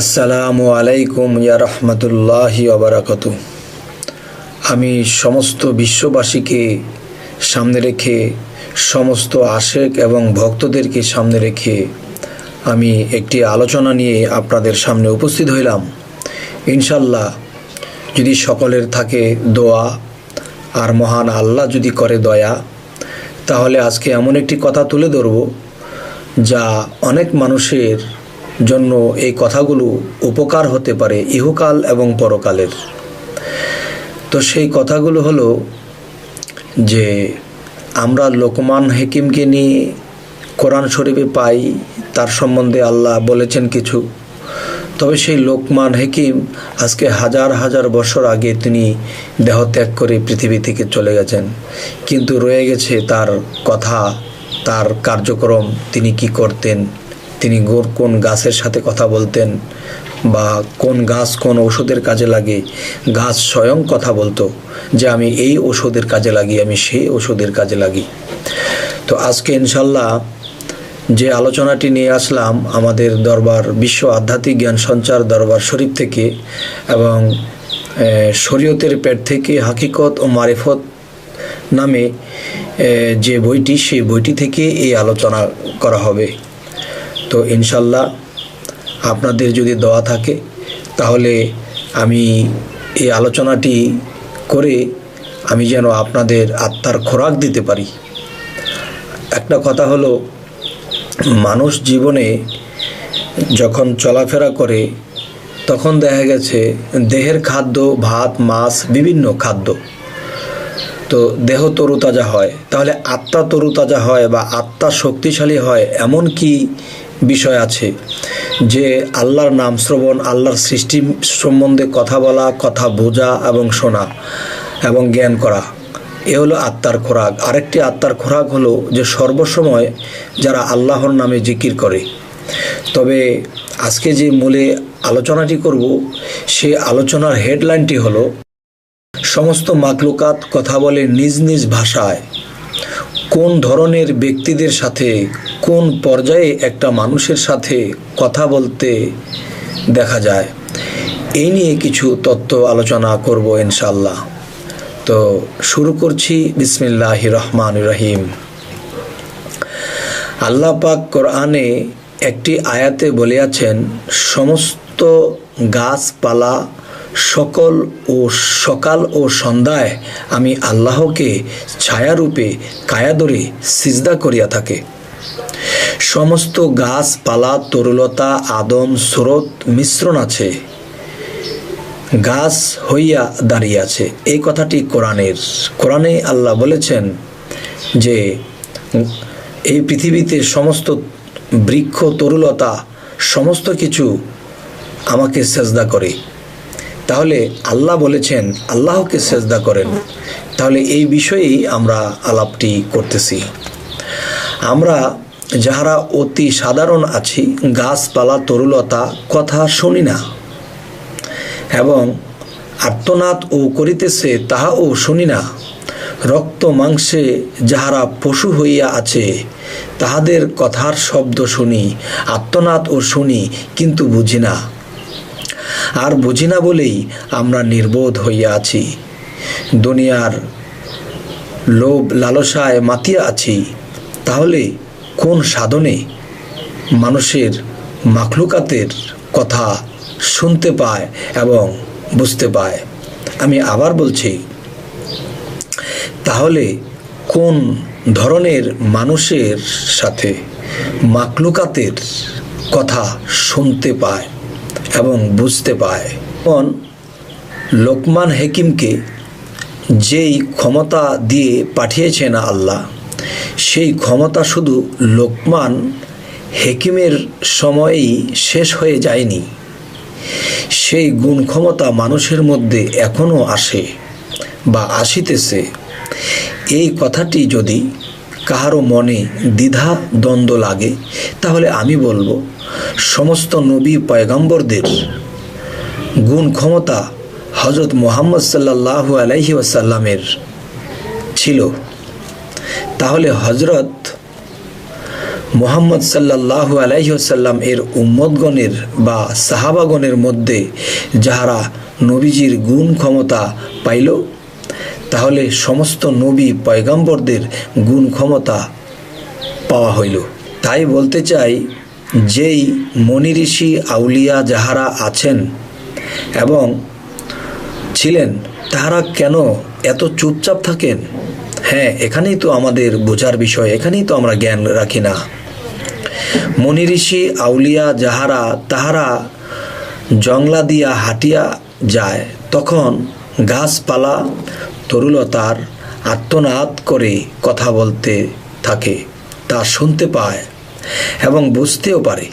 আসসালামু আলাইকুম, ইয়া রহমতুল্লাহি ওবরাকাতু আমি সমস্ত বিশ্ববাসীকে সামনে রেখে, সমস্ত আশেক এবং ভক্তদেরকে সামনে রেখে আমি একটি আলোচনা নিয়ে আপনাদের সামনে উপস্থিত হইলাম। ইনশাল্লাহ যদি সকলের থাকে দোয়া, আর মহান আল্লাহ যদি করে দয়া, তাহলে আজকে এমন একটি কথা তুলে ধরব, যা অনেক মানুষের জন্য এই কথাগুলো উপকার হতে পারে ইহকাল এবং পরকালের। তো সেই কথাগুলো হলো যে আমরা লোকমান হেকিমকে নিয়ে কোরআন শরীফে পাই, তার সম্বন্ধে আল্লাহ বলেছেন কিছু। তবে সেই লোকমান হেকিম আজকে হাজার হাজার বছর আগে তিনি দেহত্যাগ করে পৃথিবী থেকে চলে গেছেন। কিন্তু রয়ে গেছে তার কথা, তার কার্যক্রম, তিনি কি করতেন তিনি কোন গাছের সাথে কথা বলতেন বা কোন গাছ কোন ওষুধের কাজে লাগে, গাছ স্বয়ং কথা বলতো যে আমি এই ওষুধের কাজে লাগি, আমি সেই ওষুধের কাজে লাগি। তো আজকে ইনশাল্লাহ যে আলোচনাটি নিয়ে আসলাম আমাদের দরবার, বিশ্ব আধ্যাত্মিক জ্ঞান সঞ্চার দরবার শরীফ থেকে এবং শরীয়তের পেট থেকে হাকিকত ও মারিফত নামে যে বইটি, সেই বইটি থেকে এই আলোচনা করা হবে। তো ইনশাল্লাহ আপনাদের যদি দোয়া থাকে, তাহলে আমি এই আলোচনাটি করে আমি যেন আপনাদের আত্মার খোরাক দিতে পারি। একটা কথা হলো, মানুষ জীবনে যখন চলাফেরা করে, তখন দেখা গেছে দেহের খাদ্য, ভাত, মাছ, বিভিন্ন খাদ্য, তো দেহ তরুতাজা হয়। তাহলে আত্মা তরুতাজা হয় বা আত্মা শক্তিশালী হয়, এমন কি বিষয় আছে যে আল্লাহর নাম শ্রবণ, আল্লাহর সৃষ্টি সম্বন্ধে কথা বলা, কথা বোঝা এবং শোনা এবং জ্ঞান করা। এ হলো আত্মার খোরাক। আরেকটি আত্মার খোরাক হলো যে সর্বসময় যারা আল্লাহর নামে জিকির করে। তবে আজকে যে মূলে আলোচনাটি করব, সে আলোচনার হেডলাইনটি হলো, সমস্ত মাকলুকাত কথা বলে নিজ নিজ ভাষায় কোন ধরনের ব্যক্তিদের সাথে কোন পর্যায়ে একটা মানুষের সাথে কথা বলতে দেখা যায়? এই নিয়ে কিছু তত্ত্ব আলোচনা করব ইনশাল্লাহ তো শুরু করছি বিসমিল্লাহ রহমান রহিম। আল্লাহ পাক কোরআনে একটি আয়াতে বলিয়াছেন, সমস্ত গাছপালা সকল ও সকাল ও সন্ধ্যায় আমি আল্লাহকে ছায়ারূপে কায়াদরে সিজদা করিয়া থাকে। সমস্ত গাছপালা তরুলতা, আদম, স্রোত মিশ্রণ আছে। গাছ হইয়া দাঁড়িয়ে আছে। এই কথাটি কোরআনের। কোরআনে আল্লাহ বলেছেন যে, এই পৃথিবীতে সমস্ত বৃক্ষ, তরুলতা, সমস্ত কিছু আমাকে সেজদা করে। তাহলে আল্লাহ বলেছেন, আল্লাহকে সেজদা করেন। তাহলে এই বিষয়েই আমরা আলাপটি করতেছি। আমরা যাহারা অতি সাধারণ আছি, গাছপালা, তরুলতা, কথা শুনি না। এবং আর্তনাদ ও করিতেছে, তাহাও শুনি না। রক্ত মাংসে যাহারা পশু হইয়া আছে, তাহাদের কথার শব্দ শুনি আত্মনাদ ও শুনি, কিন্তু বুঝি না। আর বুঝি না বলেই আমরা নির্বোধ হইয়া আছি। দুনিয়ার লোভ লালসায় মাতিয়া আছি, তাহলে কোন সাধনে মানুষের মাখলুকাতের কথা শুনতে পায় এবং বুঝতে পায়? আমি আবার বলছি, তাহলে কোন ধরনের মানুষের সাথে মাকলুকাতের কথা শুনতে পায় এবং বুঝতে পায়? যেমন লোকমান হেকিমকে যেই ক্ষমতা দিয়ে পাঠিয়েছেন আল্লাহ সেই ক্ষমতা শুধু লোকমান হেকিমের সময়েই শেষ হয়ে যায়নি। সেই গুণ ক্ষমতা মানুষের মধ্যে এখনও আসে বা আসিতেছে। এই কথাটি যদি কাহারও মনে দ্বিধা দ্বন্দ্ব লাগে, তাহলে আমি বলব, সমস্ত নবী পয়গম্বরদের গুণ ক্ষমতা হজরত মোহাম্মদ সাল্লাহ আলাইহি ওয়াসাল্লামের ছিল। তাহলে হজরত মোহাম্মদ সাল্লাহ আলাইসাল্লাম এর উম্মদগণের বা সাহাবাগণের মধ্যে যাহারা নবীজির গুণ ক্ষমতা পাইল, তাহলে সমস্ত নবী পয়গম্বরদের গুণ ক্ষমতা পাওয়া হইল। তাই বলতে চাই, যেই মনি ঋষি আউলিয়া যাহারা আছেন এবং ছিলেন, তাহারা কেন এত চুপচাপ থাকেন? হ্যাঁ এখানেই তো আমাদের বোঝার বিষয়, এখানেই তো আমরা জ্ঞান রাখি না। মনি ঋষি আউলিয়া যাহারা, তাহারা জংলা দিয়া হাঁটিয়া যায়, তখন গাছপালা তরুলতার আত্মনাদ করে কথা বলতে থাকে, তা শুনতে পায় এবং বুঝতেও পারে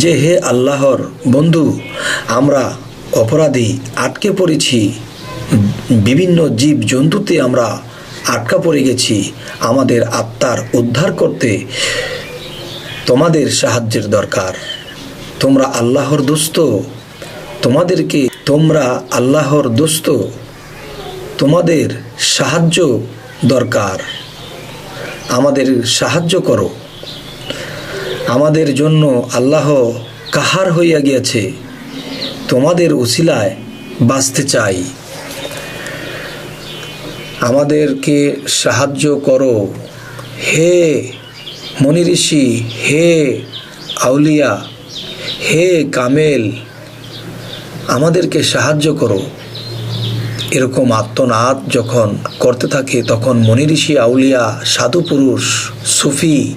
যে, হে আল্লাহর বন্ধু, আমরা অপরাধী আটকে পড়েছি, বিভিন্ন জীব জন্তুতে আমরা আটকা পড়ে গেছি, আমাদের আত্মার উদ্ধার করতে তোমাদের সাহায্যের দরকার। তোমরা আল্লাহর দোস্ত, তোমাদেরকে তোমরা আল্লাহর দোস্ত, তোমাদের সাহায্য দরকার। আমাদের সাহায্য করো। আমাদের জন্য আল্লাহ কাহার হইয়া গিয়াছে, তোমাদের উসিলায় বাঁচতে চাই। আমাদেরকে সাহায্য করো। হে মনি ঋষি হে আউলিয়া, হে কামেল, আমাদেরকে সাহায্য করো। এরকম আত্মনাদ যখন করতে থাকে, তখন মনি ঋষি আউলিয়া সাধু পুরুষ সুফি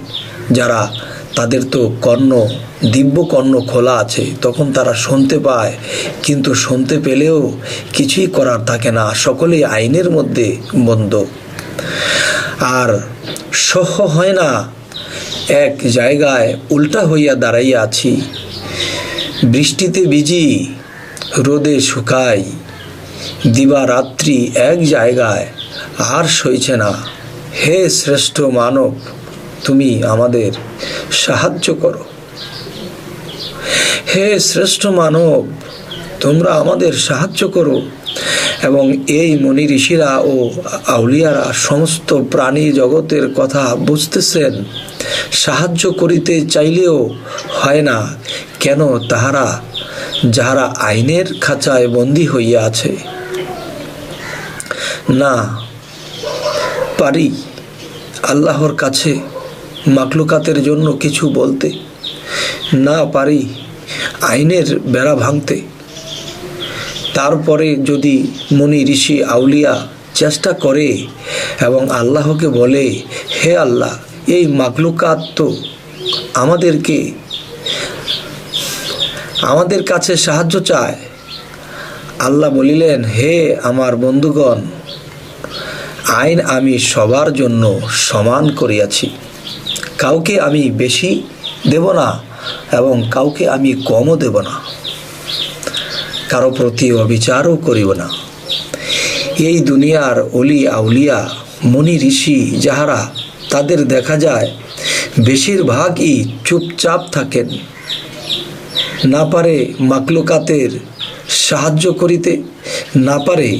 যারা তাদের তো কর্ণ, দিব্য কর্ণ খোলা আছে, তখন তারা শুনতে পায়। কিন্তু শুনতে পেলেও কিছুই করার থাকে না, সকলেই আইনের মধ্যে বন্ধ। আর সহ হয় না, এক জায়গায় উল্টা হইয়া দাঁড়াইয়া আছি। বৃষ্টিতে ভিজি, রোদে শুকাই, দিবারাত্রি এক জায়গায় আর সইছে না। হে শ্রেষ্ঠ মানব তুমি আমাদের সাহায্য করো। হে শ্রেষ্ঠ মানব, তোমরা আমাদের সাহায্য করো এবং এই মনি ঋষিরা ও আউলিয়ারা সমস্ত প্রাণী জগতের কথা বুঝতেছেন। সাহায্য করিতে চাইলেও হয় না, কেন তাহারা, যাহারা আইনের খাঁচায় বন্দী হইয়া আছে। না, পারি আল্লাহর কাছে মাকলুকাতের জন্য কিছু বলতে না পারি আইনের বেড়া ভাঙতে। তারপরে যদি মুনি ঋষি আউলিয়া চেষ্টা করে এবং আল্লাহকে বলে, হে আল্লাহ, এই মাকলুকাত তো আমাদেরকে, আমাদের কাছে সাহায্য চায়। আল্লাহ বলিলেন, হে আমার বন্ধুগণ, আইন আমি সবার জন্য সমান করিয়াছি। কাউকে আমি বেশি দেব না এবং কাউকে আমি কমও দেব না। কারও প্রতি অবিচারও করিব না। এই দুনিয়ার অলি আউলিয়া, মনি ঋষি যাহারা, তাদের দেখা যায় বেশিরভাগই চুপচাপ থাকেন। না পারে মাকলুকাতের সাহায্য করিতে, না পারে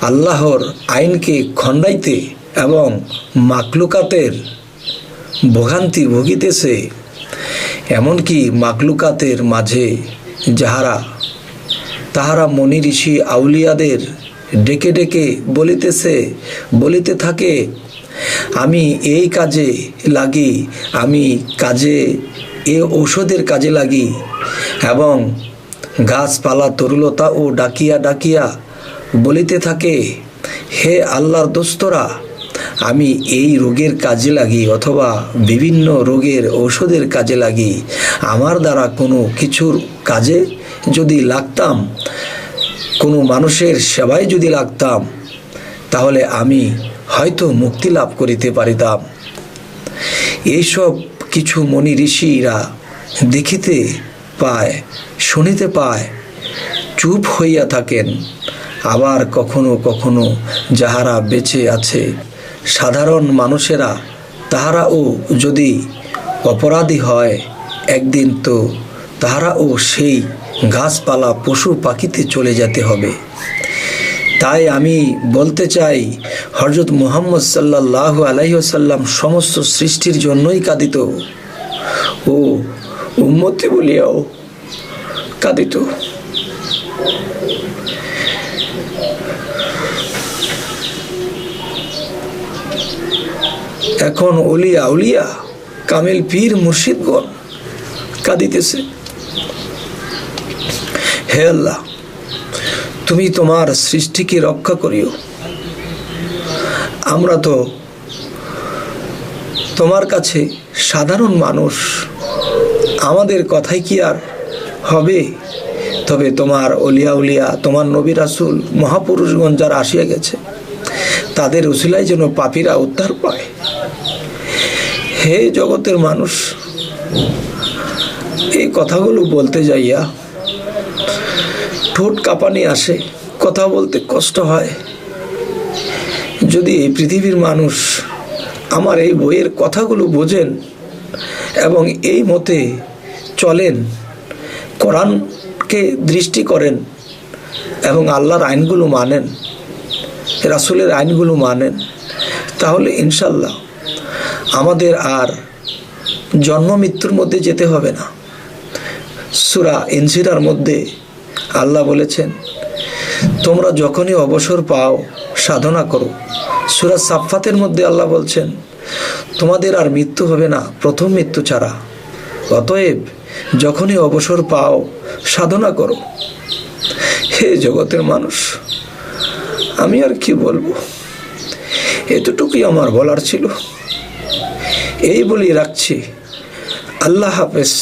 আল্লাহর আইনকে খণ্ডাইতে এবং মাকলুকাতের ভোগান্তি ভুগিতেছে। এমনকি মাকলুকাতের মাঝে যাহারা, তাহারা মনি ঋষি আউলিয়াদের ডেকে ডেকে বলিতেছে, বলিতে থাকে, আমি এই কাজে লাগি, আমি কাজে, এ ঔষধের কাজে লাগি। এবং গাছপালা তরুলতা ও ডাকিয়া ডাকিয়া বলিতে থাকে, হে আল্লাহর দোস্তরা আমি এই রোগের কাজে লাগি অথবা বিভিন্ন রোগের ঔষধের কাজে লাগি। আমার দ্বারা কোনো কিছুর কাজে যদি লাগতাম, কোনো মানুষের সেবায় যদি লাগতাম, তাহলে আমি হয়তো মুক্তি লাভ করিতে পারিতাম। এইসব কিছু মনি ঋষিরা দেখিতে পায়, শুনিতে পায়, চুপ হইয়া থাকেন। আবার কখনো কখনো যাহারা বেঁচে আছে সাধারণ মানুষেরা তাহারাও যদি অপরাধী হয়, একদিন তো তাহারাও সেই গাছপালা পশু পাখিতে চলে যেতে হবে। তাই আমি বলতে চাই হজরত মুহাম্মদ সাল্লাহ আলাইসাল্লাম সমস্ত সৃষ্টির জন্যই কাঁদিত। ও উন্মতি বলিয়াও কাঁদিত। এখন অলিয়া উলিয়া কামিল পীর মুর্শিদগণ কাঁদিতেছে। হে আল্লাহ, তুমি তোমার সৃষ্টিকে রক্ষা করিও। আমরা তো তোমার কাছে সাধারণ মানুষ। আমাদের কথাই কি আর হবে? তবে তোমার অলিয়া উলিয়া তোমার নবী রাসুল, মহাপুরুষগণ যারা আসিয়া গেছে, তাদের উসিলায় যেন পাপীরা উদ্ধার পায়। হে জগতের মানুষ, এই কথাগুলো বলতে যাইয়া ঠোঁট কাঁপানি আসে, কথা বলতে কষ্ট হয়। যদি এই পৃথিবীর মানুষ আমার এই বইয়ের কথাগুলো বোঝেন এবং এই মতে চলেন, কোরআনকে দৃষ্টি করেন এবং আল্লাহর আইনগুলো মানেন, রাসুলের আইনগুলো মানেন, তাহলে ইনশাল্লাহ আমাদের আর জন্ম মৃত্যুর মধ্যে যেতে হবে না। সুরা ইনসিরার মধ্যে আল্লাহ বলেছেন, তোমরা যখনই অবসর পাও, সাধনা করো। সুরা সাফাতের মধ্যে আল্লাহ বলছেন, তোমাদের আর মৃত্যু হবে না, প্রথম মৃত্যু ছাড়া। অতএব যখনই অবসর পাও, সাধনা করো। হে জগতের মানুষ, আমি আর কি বলব? এতটুকুই আমার বলার ছিল। এই বলি রাখছি। আল্লাহ হাফেজ।